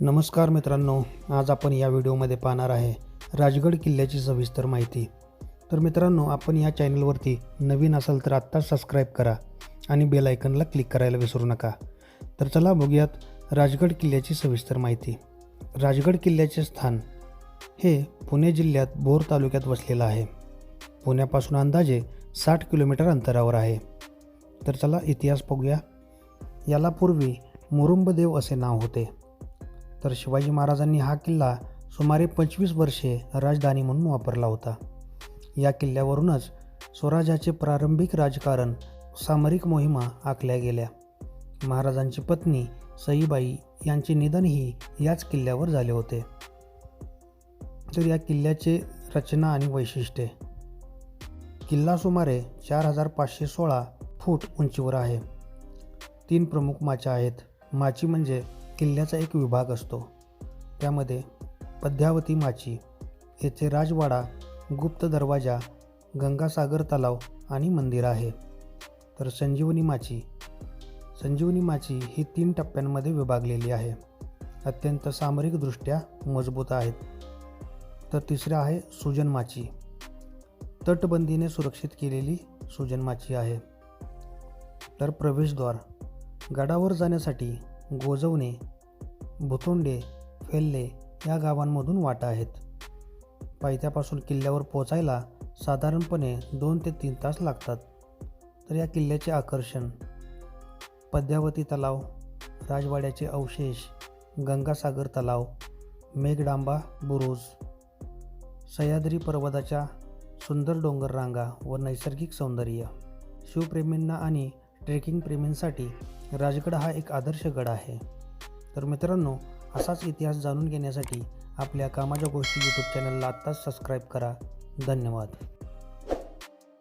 नमस्कार मित्रांनो आज आपण या व्हिडिओमध्ये पाहणार आहे राजगड किल्ल्याची सविस्तर माहिती. तर मित्रांनो आपण या चॅनलवरती नवीन असाल तर आत्ताच सबस्क्राईब करा आणि बेल आयकनला क्लिक करायला विसरू नका. तर चला बघूयात राजगड किल्ल्याची सविस्तर माहिती. राजगड किल्ल्याचे स्थान हे पुणे जिल्ह्यात भोर तालुक्यात वसलेलं आहे. पुण्यापासून अंदाजे साठ किलोमीटर अंतरावर आहे. तर चला इतिहास बघूया. याला पूर्वी मुरुंबदेव असे नाव होते. तर शिवाजी महाराजांनी हा किल्ला सुमारे पंचवीस वर्षे राजधानी म्हणून वापरला होता. या किल्ल्यावरूनच स्वराज्याचे प्रारंभिक राजकारण सामरिक मोहिमा आखल्या गेल्या. महाराजांची पत्नी सईबाई यांचे निधनही याच किल्ल्यावर झाले होते. तर या किल्ल्याचे रचना आणि वैशिष्ट्ये. किल्ला सुमारे चार हजार पाचशे सोळा फूट उंचीवर आहे. तीन प्रमुख माच्या आहेत. माची म्हणजे किल्ल्याचा एक विभाग असतो. त्यामध्ये पद्यावती माची येथे राजवाडा गुप्त दरवाजा गंगासागर तलाव आणि मंदिर आहे. तर संजीवनी माची. संजीवनी माची ही तीन टप्प्यांमध्ये विभागलेली आहे. अत्यंत सामरिकदृष्ट्या मजबूत आहेत. तर तिसरं आहे सुजन माची. तटबंदीने सुरक्षित केलेली सुजन माची आहे. तर प्रवेशद्वार. गडावर जाण्यासाठी गोजवणे भुतोंडे फेल्ले या गावांमधून वाटा आहेत. पायथ्यापासून किल्ल्यावर पोचायला साधारणपणे दोन ते तीन तास लागतात. तर या किल्ल्याचे आकर्षण पद्यावती तलाव राजवाड्याचे अवशेष गंगासागर तलाव मेघडांबा बुरुज सह्याद्री पर्वताच्या सुंदर डोंगर रांगा व नैसर्गिक सौंदर्य शिवप्रेमींना आणि ट्रेकिंग प्रेमींसाठी राजगड हा एक आदर्श गड आहे. तर मित्रांनो असाच इतिहास जाणून घेण्यासाठी आपल्या कामाच्या गोष्टी यूट्यूब चॅनलला आत्ताच सबस्क्राईब करा. धन्यवाद.